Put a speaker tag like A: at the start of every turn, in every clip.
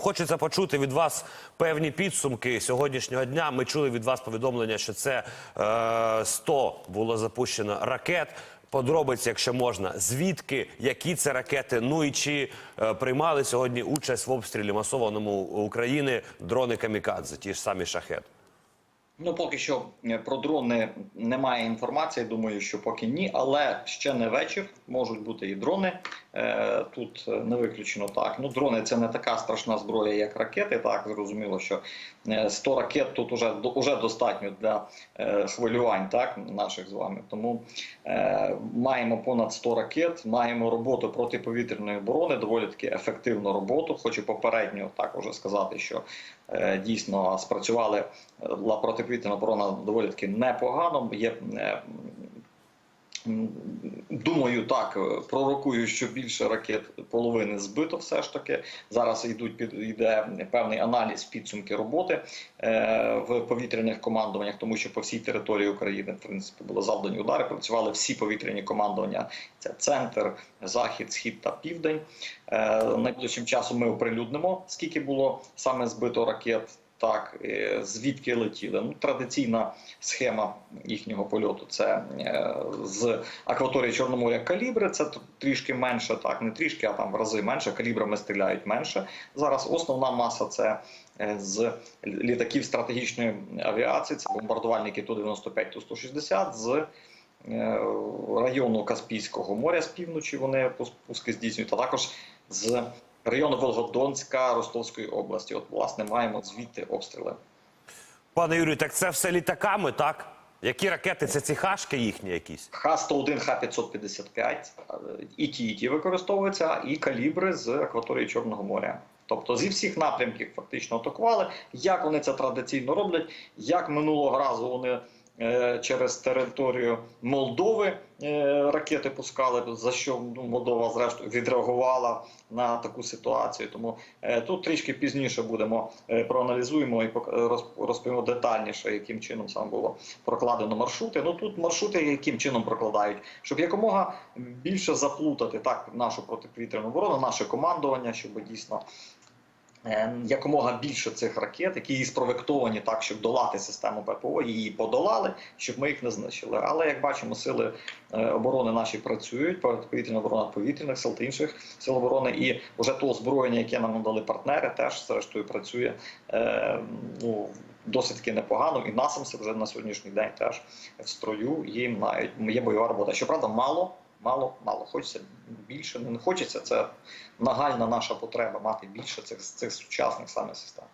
A: Хочеться почути від вас певні підсумки сьогоднішнього дня. Ми чули від вас повідомлення, що це е, 100 було запущено ракет. Подробиці, якщо можна, звідки, які це ракети? Ну і чи е, приймали сьогодні участь в обстрілі масованому України дрони камікадзе, ті ж самі шахет?
B: Ну, поки що е, про дрони немає інформації. Думаю, що поки ні, але ще не вечір. Можуть бути і дрони. Е, Тут е, не виключено так. Ну, дрони це не така страшна зброя, як ракети. Так зрозуміло, що е, 100 ракет тут уже уже достатньо для хвилювань, так наших з вами. Тому маємо понад 100 ракет, маємо роботу протиповітряної оборони, доволі таки ефективну роботу. Хочу попередньо так сказати, що дійсно спрацювали е, була протиповітряна оборона доволі таки непогано. Є е, думаю, так пророкую, що більше ракет половини збито. Все ж таки зараз йдуть під йде певний аналіз підсумки роботи е, в повітряних командуваннях, тому що по всій території України в принципі були завдані удари. Працювали всі повітряні командування. Це центр, захід, схід та південь. Е, найближчим часом ми оприлюднимо, скільки було саме збито ракет. Так, е, звідки летіли? Ну, традиційна схема їхнього польоту це е, з акваторії Чорного моря калібри. Це трішки менше, так не трішки, а там в рази менше. Калібрами стріляють менше. Зараз основна маса це е, з літаків стратегічної авіації. Це бомбардувальники Ту-95, Ту-160 з е, району Каспійського моря з півночі. Вони пус- пуски здійснюють, а також з району Волгодонська Ростовської області. От, власне, маємо звідти обстріли.
A: Пане Юрію, так це все літаками, так? Які ракети? Це ці хашки їхні якісь?
B: Х-101, Х-555, е, і ті, і ті використовуються, і калібри з акваторії Чорного моря. Тобто зі всіх напрямків фактично атакували. Як вони це традиційно роблять? Як минулого разу вони через територію Молдови е, ракети пускали, за що ну, Молдова зрештою відреагувала на таку ситуацію. Тому е, тут трішки пізніше будемо е, проаналізуємо і розповімо детальніше, яким чином саме було прокладено маршрути. Ну тут маршрути яким чином прокладають, щоб якомога більше заплутати так нашу протиповітряну оборону, наше командування, щоб дійсно. Е, Якомога більше цих ракет, які спроектовані так, щоб долати систему ППО, її подолали, щоб ми їх не знищили. Але як бачимо, сили е, оборони наші працюють, повітряна оборона повітряних сил та інших сил оборони, і вже то озброєння, яке нам надали партнери, теж зрештою працює е, ну, досить таки непогано. І насамси вже на сьогоднішній день теж в строю їм навіть є бойова робота. Щоправда, мало. Мало, мало хочеться більше. Не хочеться. Це нагальна наша потреба мати більше цих цих сучасних саме систем.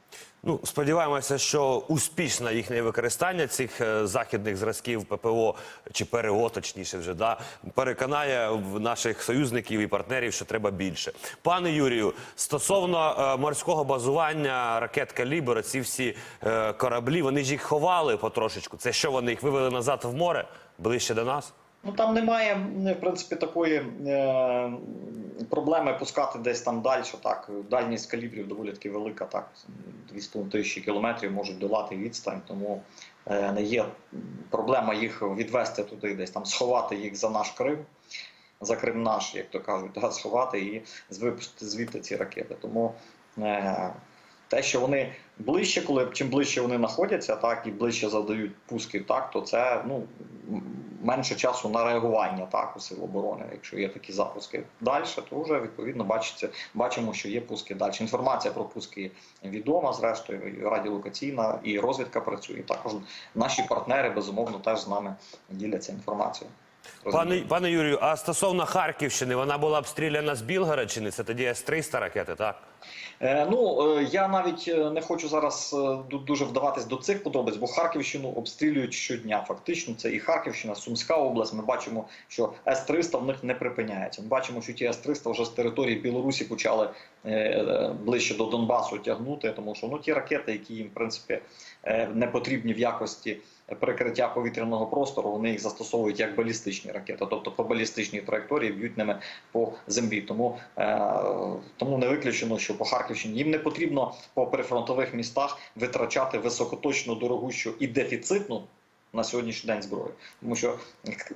A: Ну, сподіваємося, що успішне їхнє використання цих е, західних зразків ППО чи ПРО, точніше, вже да переконає наших союзників і партнерів, що треба більше. Пане Юрію, стосовно е, морського базування ракет калібр, ці всі е, кораблі, вони ж їх ховали потрошечку. Це що вони їх вивели назад в море ближче до нас?
B: Ну там немає е, в принципі такої е, проблеми пускати десь там далі. Так дальність калібрів доволі таки велика. Так 2,5 тисячі кілометрів можуть долати відстань, тому е, не є проблема їх відвести туди, десь там сховати їх за наш Крим. За Крим наш, як то кажуть, да, сховати і випустити звідти ці ракети. Тому е, те, що вони ближче, коли чим ближче вони знаходяться, так і ближче завдають пусків, так то це ну менше часу на реагування так у сил оборони. Якщо є такі запуски далі, то вже відповідно бачиться, бачимо, що є пуски далі. Інформація про пуски відома, зрештою і радіолокаційна і розвідка працює. Також наші партнери безумовно теж з нами діляться інформацією.
A: Пане, пане Юрію, а стосовно Харківщини, вона була обстріляна з Білгородщини, це тоді С-300 ракети, так?
B: Е, ну е, я навіть е, не хочу зараз е, дуже вдаватись до цих подробиць, бо Харківщину обстрілюють щодня. Фактично, це і Харківщина, Сумська область. Ми бачимо, що С-300 в них не припиняється. Ми бачимо, що ті С-300 вже з території Білорусі почали е, е, ближче до Донбасу тягнути, тому що ну ті ракети, які їм в принципі е, не потрібні в якості прикриття повітряного простору, вони їх застосовують як балістичні ракети, тобто по балістичній траєкторії б'ють ними по землі. Тому, е, тому не виключено, що по Харківщині їм не потрібно по прифронтових містах витрачати високоточну, дорогущу і дефіцитну. На сьогоднішній день зброю, тому що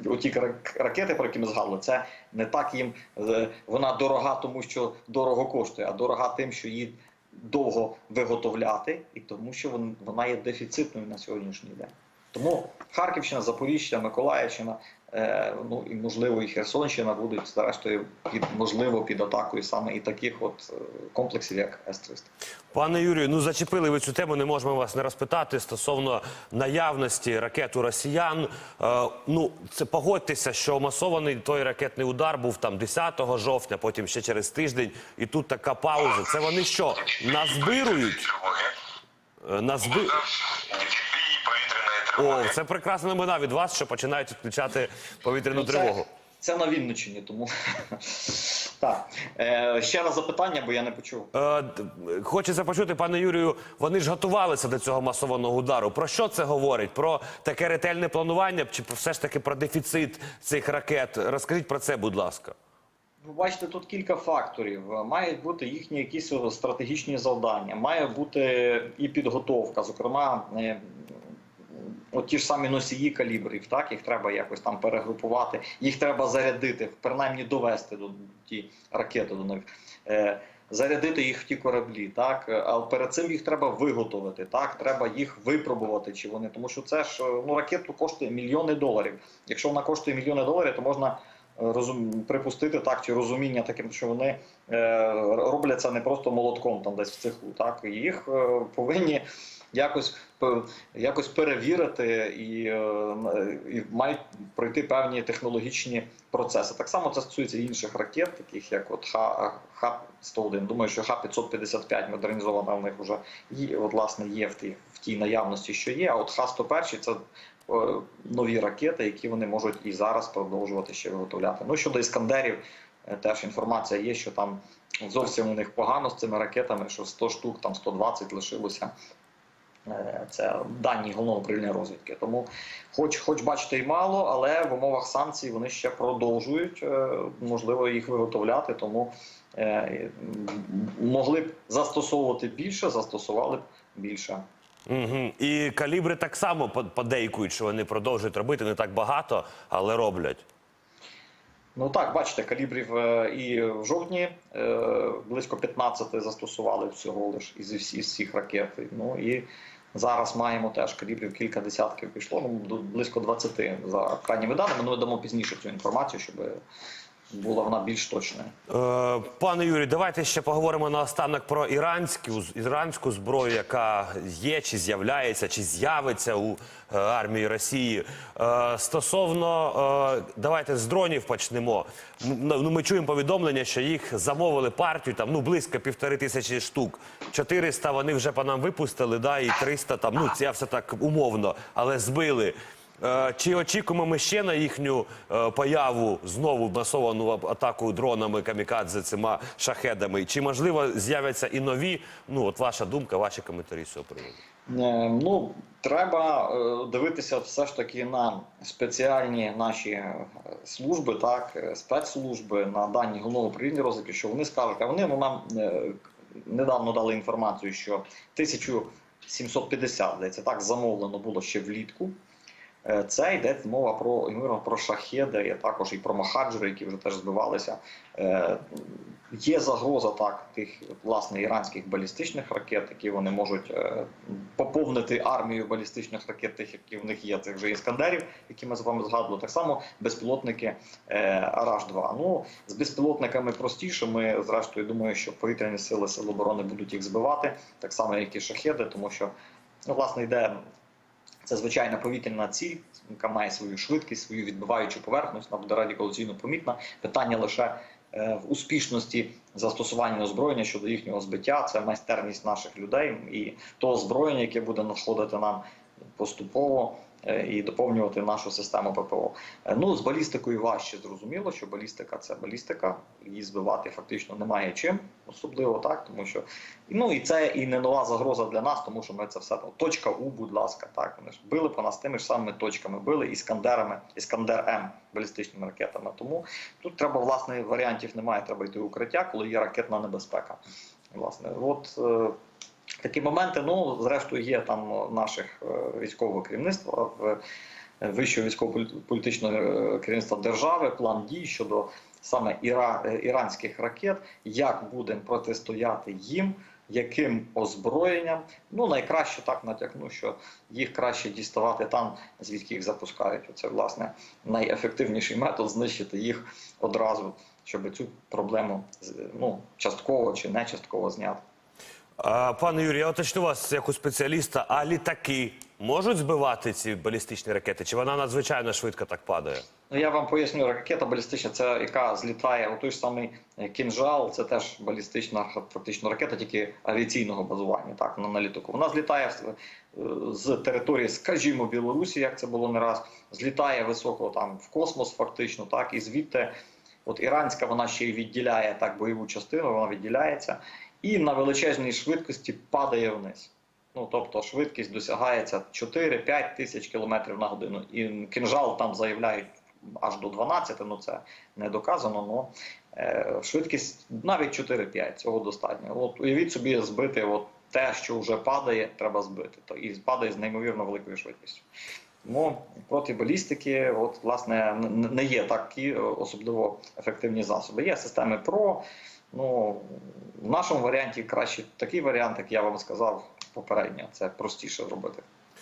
B: оті ракети, про які ми згадували, це не так їм е, вона дорога, тому що дорого коштує, а дорога тим, що її довго виготовляти, і тому що вон- вона є дефіцитною на сьогоднішній день. Тому Харківщина, Запоріжжя, Миколаївщина, е, ну і можливо і Херсонщина будуть зрештою під можливо під атакою саме і таких от е, комплексів, як С-300.
A: Пане Юрію, ну зачепили ви цю тему. Не можемо вас не розпитати стосовно наявності ракет у росіян. Е, ну це погодьтеся, що масований той ракетний удар був там 10 жовтня, потім ще через тиждень, і тут така пауза. Це вони що назбирують? Е, Назби... О, це прекрасна новина від вас, що починають відключати повітряну
B: Ну, це-
A: тривогу.
B: Це на Вінниччині, тому так. Е, ще раз запитання, бо я не почув.
A: Е, Хочеться почути, пане Юрію, вони ж готувалися до цього масованого удару. Про що це говорить? Про таке ретельне планування чи все ж таки про дефіцит цих ракет? Розкажіть про це, будь ласка.
B: Ви бачите, тут кілька факторів. Мають бути їхні якісь стратегічні завдання, має бути і підготовка. Зокрема, е, от ті ж самі носії калібрів, так їх треба якось там перегрупувати, їх треба зарядити, принаймні довести до ті ракети до них. Е, Зарядити їх в ті кораблі, так а перед цим їх треба виготовити. Так, треба їх випробувати, чи вони, тому що це ж ну ракету коштує мільйони доларів. Якщо вона коштує мільйони доларів, то можна розум припустити так чи розуміння таким, що вони е, роблять це не просто молотком там десь в цеху. Так їх е, повинні якось якось перевірити і, е, і мають пройти певні технологічні процеси. Так само це стосується інших ракет, таких як от Х- Х-101. Думаю, що Х-555 модернізована в них вже є, от, власне є в тій, в тій наявності, що є. А от Х-101 це е, нові ракети, які вони можуть і зараз продовжувати ще виготовляти. Ну щодо іскандерів, е, теж інформація є, що там зовсім у них погано з цими ракетами, що 100 штук, там 120 лишилося. Е, Це дані головного управління розвідки. Тому, хоч, хоч бачите, і мало, але в умовах санкцій вони ще продовжують е, можливо їх виготовляти. Тому е, могли б застосовувати більше, застосували б більше.
A: Угу. І калібри так само по- подейкують, що вони продовжують робити не так багато, але роблять.
B: Ну так, бачите, калібрів е, і в жовтні е, близько 15 застосували всього лиш із всіх, ракет. Ну і зараз маємо теж калібрів кілька десятків пішло, ну близько 20 за крайніми даними. Ну, ми дамо пізніше цю інформацію, щоб була вона більш точною.
A: Е, пане Юрію, давайте ще поговоримо наостанок про іранську, іранську зброю, яка є, чи з'являється, чи з'явиться у е, армії Росії. Е, стосовно, е, давайте з дронів почнемо. Ну, ми чуємо повідомлення, що їх замовили партію, там, ну, близько півтори тисячі штук. 400 вони вже по нам випустили, да, і 300 там, ну, це все так умовно, але збили. Е, Чи очікуємо ми ще на їхню е, появу знову масовану атаку дронами камікадзе цими шахедами? Чи можливо з'являться і нові? Ну от ваша думка, ваші коментарі з цього приводу.
B: Е, Ну, треба дивитися все ж таки на спеціальні наші служби, так, спецслужби, на дані головного управління розвідки, що вони скажуть, а вони ну, нам недавно дали інформацію, що 1750, здається, так замовлено було ще влітку. Е, Це йде мова про ймовірно, про шахеди, також і про махаджери, які вже теж збивалися. Е, Є загроза так тих власне іранських балістичних ракет, які вони можуть е, поповнити армію балістичних ракет, тих, які в них є, цих вже іскандерів, які ми з вами згадували. Так само безпілотники Араш 2 Ну з безпілотниками простіше. Ми зрештою думаю, що повітряні сили сил оборони будуть їх збивати, так само як і шахеди, тому що ну, власне йде це звичайна повітряна ціль, яка має свою швидкість, свою відбиваючу поверхність, вона буде радикалізаційно помітна. Питання лише е, в успішності застосування озброєння щодо їхнього збиття. Це майстерність наших людей і то озброєння, яке буде надходити нам поступово і доповнювати нашу систему ППО. Е, Ну з балістикою важче зрозуміло, що балістика це балістика, її збивати фактично немає чим, особливо так, тому що ну і це і не нова загроза для нас, тому що ми це все точка У, будь ласка, так вони ж били по нас тими ж самими точками, били іскандерами, іскандер М балістичними ракетами. Тому тут треба власне варіантів немає. Треба йти укриття, коли є ракетна небезпека. Власне, от. Такі моменти, ну зрештою, є там наших е, військового керівництва е, вищого військово-політичного е, керівництва держави, план дій щодо саме іра, іранських ракет, як будемо протистояти їм. яким озброєнням. Ну, найкраще так натякну, що їх краще діставати там, звідки їх запускають. Це, власне, найефективніший метод знищити їх одразу, щоб цю проблему ну, частково чи не частково зняти.
A: Пане Юрій, я уточню вас як у спеціаліста, а літаки можуть збивати ці балістичні ракети? Чи вона надзвичайно швидко так падає?
B: Ну, я вам поясню, ракета балістична, це яка злітає у той ж самий е, кінжал, це теж балістична фактично ракета, тільки авіаційного базування, так, на, на літаку. Вона злітає е, з території, скажімо, Білорусі, як це було не раз, злітає високо там в космос, фактично, так, і звідти, от іранська, вона ще й відділяє так бойову частину, вона відділяється, і на величезній швидкості падає вниз. Ну, тобто швидкість досягається 4-5 тисяч кілометрів на годину. І кінжал там заявляють аж до 12, ну це не доказано, але швидкість навіть 4-5, цього достатньо. От уявіть собі збити от те, що вже падає, треба збити. То і падає з неймовірно великою швидкістю. Тому проти балістики, от власне, не є такі е, особливо ефективні засоби. Є системи ПРО. Ну в нашому варіанті краще такий варіант, як я вам сказав попередньо. Це простіше зробити.